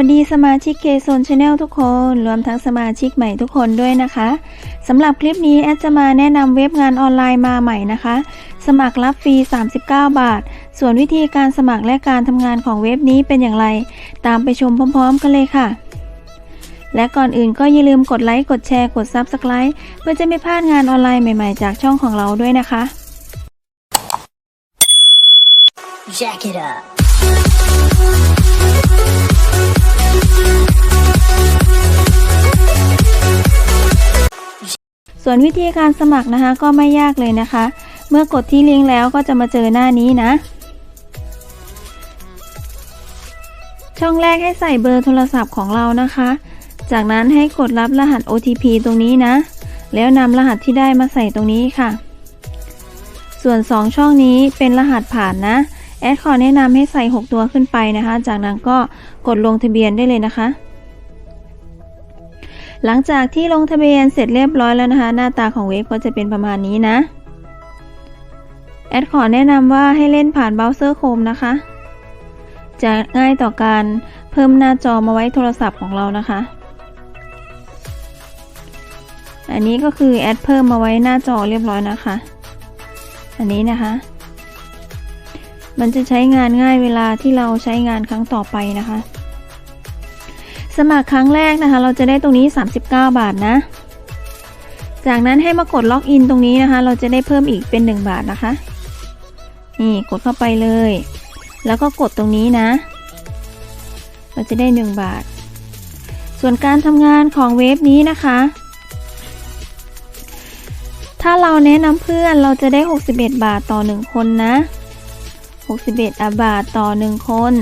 วัสดีสมาชิกเคโซนชาแนลทุกคน รวมทั้งสมาชิกใหม่ทุกคนด้วยนะคะสำหรับคลิปนี้แอดจะมาแนะนำเว็บงานออนไลน์มาใหม่นะคะ สมัครรับฟรี 39 บาท ส่วนวิธีการสมัครและการทำงานของเว็บนี้เป็นอย่างไร ตามไปชมพร้อมๆกันเลยค่ะ และก่อนอื่นก็อย่าลืมกดไลค์กดแชร์กด Subscribe เพื่อจะไม่พลาดงานออนไลน์ใหม่ๆ จากช่องของเราด้วยนะคะ Jack it up. ส่วนวิธีการสมัครนะคะก็ไม่ยากเลยนะคะ เมื่อกดที่ลิงก์แล้วก็จะมาเจอหน้านี้นะ ช่องแรกให้ใส่เบอร์โทรศัพท์ของเรานะคะ จากนั้นให้กดรับรหัส OTP ตรงนี้นะ แล้วนำรหัสที่ได้มาใส่ตรงนี้ค่ะ ส่วน 2 ช่องนี้เป็นรหัสผ่านนะ แอดขอแนะนำให้ใส่ 6 ตัวขึ้นไปนะคะ จากนั้นก็กดลงทะเบียนได้เลยนะคะ หลังจากที่ลงทะเบียนเสร็จเรียบร้อยแล้วนะคะ หน้าตาของเว็บก็จะเป็นประมาณนี้นะ แอดขอแนะนำว่าให้เล่นผ่านเบราว์เซอร์โคมนะคะ จะง่ายต่อการเพิ่มหน้าจอมาไว้โทรศัพท์ของเรานะคะ อันนี้ก็คือแอดเพิ่มมาไว้หน้าจอเรียบร้อยนะคะ อันนี้นะคะ มันจะใช้งานง่ายเวลาที่เราใช้งานครั้งต่อไปนะคะ สมัครครั้งแรกนะคะ เราจะได้ตรงนี้ 39 บาทนะ จากนั้นให้มากดล็อกอินตรงนี้นะคะ เราจะได้เพิ่มอีกเป็น 1 บาทนะคะ นี่กดเข้าไปเลย แล้วก็กดตรงนี้นะ เราจะได้ 1 บาท ส่วนการทำงานของเว็บนี้นะคะถ้าเราแนะนำเพื่อนเราจะได้ 61 บาทต่อ 1 คนนะ 61บาทต่อ 1 คน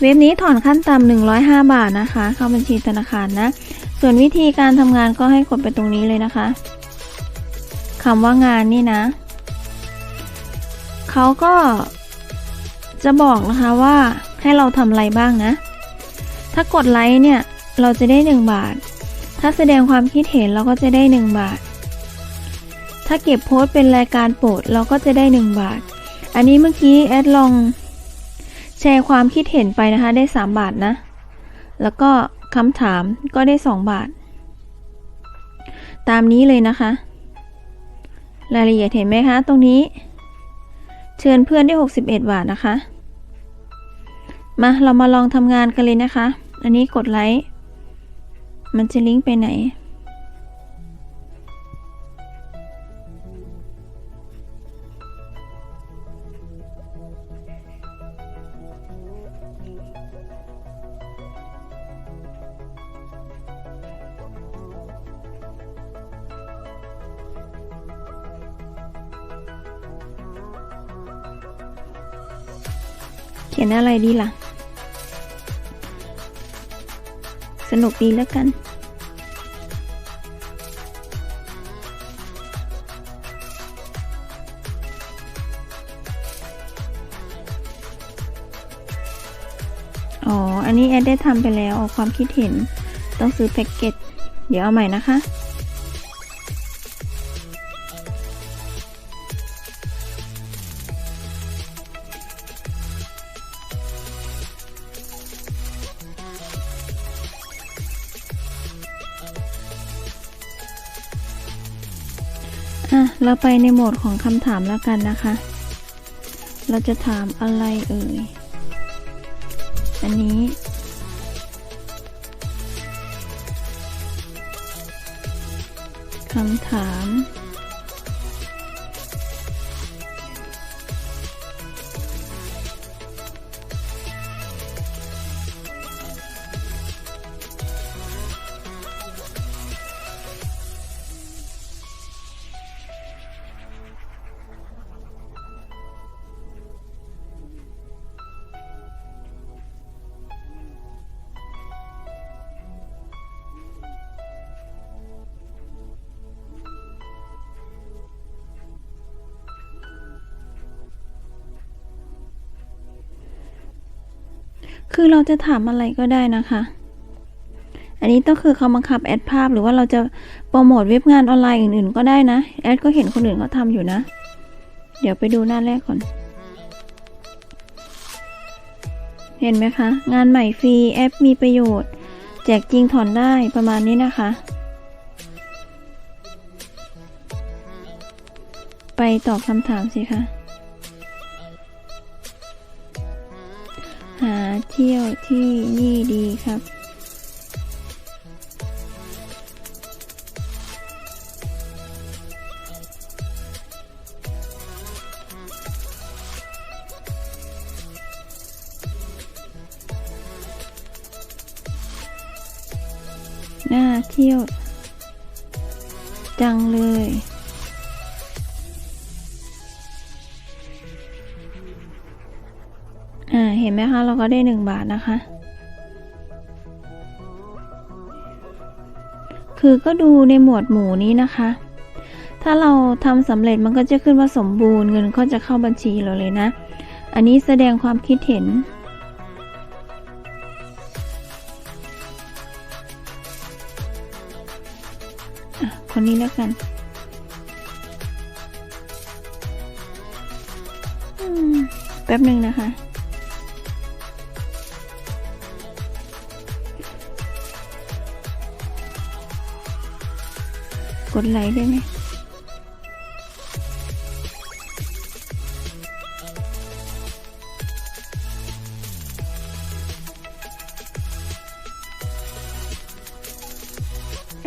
เว็บนี้ถอนขั้นต่ำ105 บาทนะคะ เข้าบัญชีธนาคารนะ ส่วนวิธีการทำงานก็ให้กดไปตรงนี้เลยนะคะคำว่างานนี่นะ เขาก็จะบอกนะคะว่าให้เราทำอะไรบ้างนะ ถ้ากดไลค์เนี่ย เราจะได้ 1 บาท ถ้าแสดงความคิดเห็นเราก็จะได้ 1 บาท ถ้าเก็บโพสต์เป็นรายการโปรดเราก็จะได้ 1 บาท อันนี้เมื่อกี้แอดลองแชร์ความคิดเห็นไปนะคะ ได้ 3 บาทนะ แล้วก็คำถามก็ได้ 2 บาท ตามนี้เลยนะคะ รายละเอียดเห็นไหมคะ ตรงนี้ เชิญเพื่อนได้ 61 บาทนะคะ มาเรามาลองทำงานกันเลยนะคะ อันนี้กดไลค์ มันจะลิงก์ไปไหน ขียนอะไรดีล่ะ สนุกดีแล้วกัน อ๋อ อันนี้แอดได้ทำไปแล้วเอาความคิดเห็น ต้องซื้อแพ็กเกจ เดี๋ยวเอาใหม่นะคะ อะ เราไปในโหมดของคำถามแล้วกันนะคะ เราจะถามอะไรเอ่ย อันนี้ คำถาม คือเราจะถามอะไรก็ได้นะคะ อันนี้ต้องคือเขาบังคับแอดภาพหรือว่าเราจะโปรโมทเว็บงานออนไลน์อื่นๆ ก็ได้นะ แอดก็เห็นคนอื่นเขาทำอยู่นะ เดี๋ยวไปดูหน้าแรกก่อนเเห็นไหมคะ งานใหม่ฟรีแอปมีประโยชน์ แจกจริงถอนได้ประมาณนี้นะคะ ไปตอบคำถามสิคะ เที่ยวที่นี่ดีครับ น่าเที่ยว จังเลย ห็นไหมคะ เราก็ได้หนึ่งบาทนะคะ คือก็ดูในหมวดหมู่นี้นะคะ ถ้าเราทำสำเร็จมันก็จะขึ้นว่าสมบูรณ์เงินก็จะเข้าบัญชีเราเลยนะ อันนี้แสดงความคิดเห็นคนนี้แล้วกันแป๊บหนึ่งนะคะ กดไลค์ได้ไหม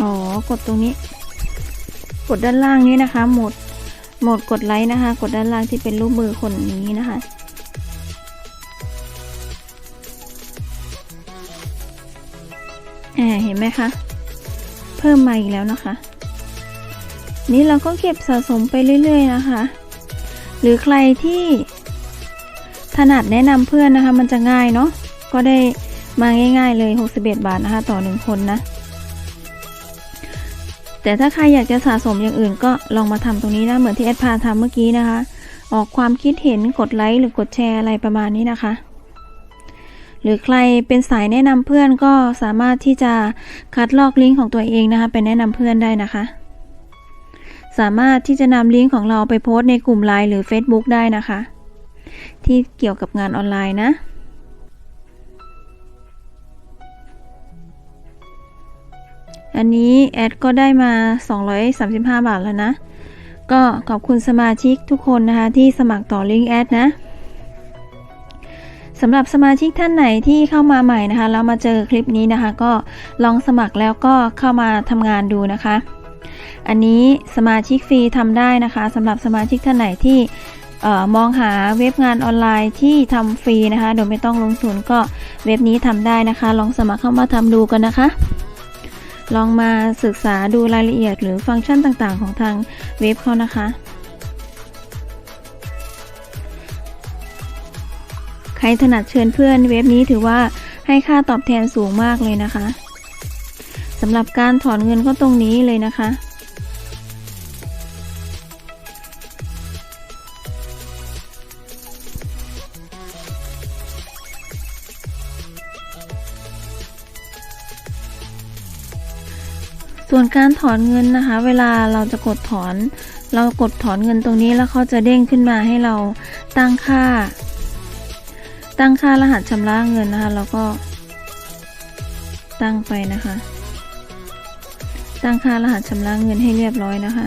อ๋อ กดตรงนี้ กดด้านล่างนี้นะคะ หมด หมดกดไลค์นะคะ กดด้านล่างที่เป็นรูปมือคนนี้นะคะอ่าเห็นไหมคะ เพิ่มมาอีกแล้วนะคะ นี่เราก็เก็บสะสมไปเรื่อย ๆ นะคะ หรือใครที่ถนัดแนะนำเพื่อนนะคะ มันจะง่ายเนาะก็ได้มาง่าย ๆ เลย 61 บาทนะคะ ต่อหนึ่งคนนะ แต่ถ้าใครอยากจะสะสมอย่างอื่นก็ลองมาทำตรงนี้นะ เหมือนที่แอดพาทำเมื่อกี้นะคะ ออกความคิดเห็นกดไลค์หรือกดแชร์อะไรประมาณนี้นะคะ หรือใครเป็นสายแนะนำเพื่อนก็สามารถที่จะคัดลอกลิงก์ของตัวเองนะคะไปแนะนำเพื่อนได้นะคะ สามารถที่จะนำลิงก์ของเราไปโพสในกลุ่มไลน์หรือ Facebook ได้นะคะ ที่เกี่ยวกับงานออนไลน์นะ อันนี้แอดก็ได้มา 235 บาทแล้วนะ ก็ขอบคุณสมาชิกทุกคนนะคะ ที่สมัครต่อลิงก์แอดนะสำหรับสมาชิกท่านไหนที่เข้ามาใหม่นะคะแล้วมาเจอคลิปนี้นะคะ ก็ลองสมัครแล้วก็เข้ามาทำงานดูนะคะ อันนี้สมาชิกฟรีทำได้นะคะสำหรับสมาชิกท่านไหนที่มองหาเว็บงานออนไลน์ที่ทำฟรีนะคะ โดยไม่ต้องลงทุนก็เว็บนี้ทำได้นะคะ ลองสมัครเข้ามาทำดูกันนะคะ ลองมาศึกษาดูรายละเอียดหรือฟังก์ชันต่างๆ ของทางเว็บเขานะคะ ใครถนัดเชิญเพื่อนเว็บนี้ถือว่าให้ค่าตอบแทนสูงมากเลยนะคะำหรับการถอนเงินก็ตรงนี้เลยนะคะ ส่วนการถอนเงินนะคะ เวลาเราจะกดถอน เรากดถอนเงินตรงนี้แล้วเขาจะเด้งขึ้นมาให้เราตั้งค่า ตั้งค่ารหัสชำระเงินนะคะ แล้วก็ตั้งไปนะคะ ตั้งค่ารหัสชำระเงินให้เรียบร้อยนะคะ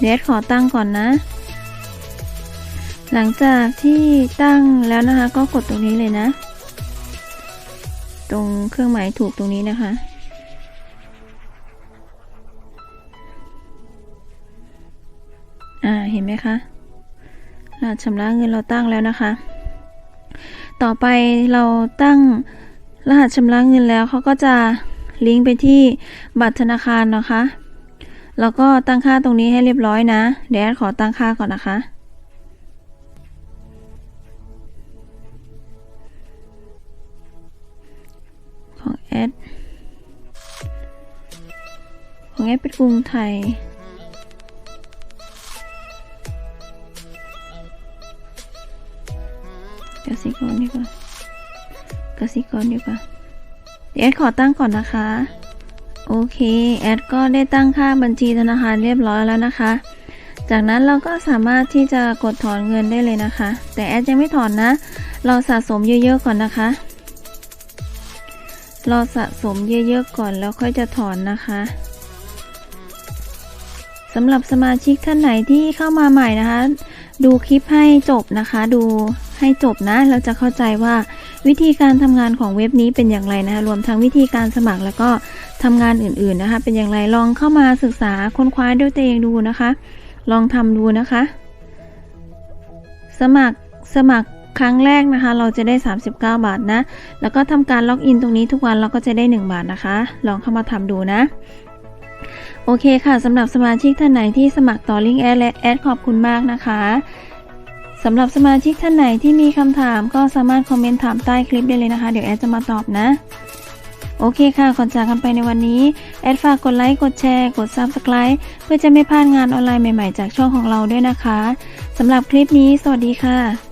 เดี๋ยวขอตั้งก่อนนะ หลังจากที่ตั้งแล้วนะคะ ก็กดตรงนี้เลยนะ ตรงเครื่องหมายถูกตรงนี้นะคะ อ่าเห็นไหมคะรหัสชำระเงินเราตั้งแล้วนะคะ ต่อไปเราตั้งรหัสชำระเงินแล้วเขาก็จะ ลิงก์ไปที่บัตรธนาคารนะคะ แล้วก็ตั้งค่าตรงนี้ให้เรียบร้อยนะ เดี๋ยวขอตั้งค่าก่อนนะคะของแอดของแอดเป็นกรุงไทย กสิกรดีกว่ากสิกรดีกว่า อดขอตั้งก่อนนะคะ โอเค แอดก็ได้ตั้งค่าบัญชีธนาคารเรียบร้อยแล้วนะคะ จากนั้นเราก็สามารถที่จะกดถอนเงินได้เลยนะคะ แต่แอดยังไม่ถอนนะ เราสะสมเยอะๆก่อนนะคะ เราสะสมเยอะๆก่อนแล้วค่อยจะถอนนะคะสำหรับสมาชิกท่านไหนที่เข้ามาใหม่นะคะ ดูคลิปให้จบนะคะ ดู ให้จบนะ เราจะเข้าใจว่าวิธีการทำงานของเว็บนี้เป็นอย่างไรนะคะรวมทั้งวิธีการสมัครแล้วก็ทำงานอื่นๆนะคะ เป็นอย่างไรลองเข้ามาศึกษาค้นคว้าด้วยตัวเองดูนะคะ ลองทำดูนะคะ สมัครสมัครครั้งแรกนะคะ เราจะได้ 39 บาทนะ แล้วก็ทำการล็อกอินตรงนี้ทุกวันเราก็จะได้ 1 บาทนะคะ ลองเข้ามาทำดูนะโอเคค่ะสำหรับสมาชิกท่านไหนที่สมัครต่อลิงก์แอดและแอดขอบคุณมากนะคะ สำหรับสมาชิกท่านไหนที่มีคำถามก็สามารถคอมเมนต์ถามใต้คลิปได้เลยนะคะ เดี๋ยวแอดจะมาตอบนะ โอเคค่ะ ก่อนจากกันไปในวันนี้ แอดฝากกดไลค์ กดแชร์ กด Subscribe เพื่อจะไม่พลาดงานออนไลน์ใหม่ๆ จากช่องของเราด้วยนะคะสำหรับคลิปนี้ สวัสดีค่ะ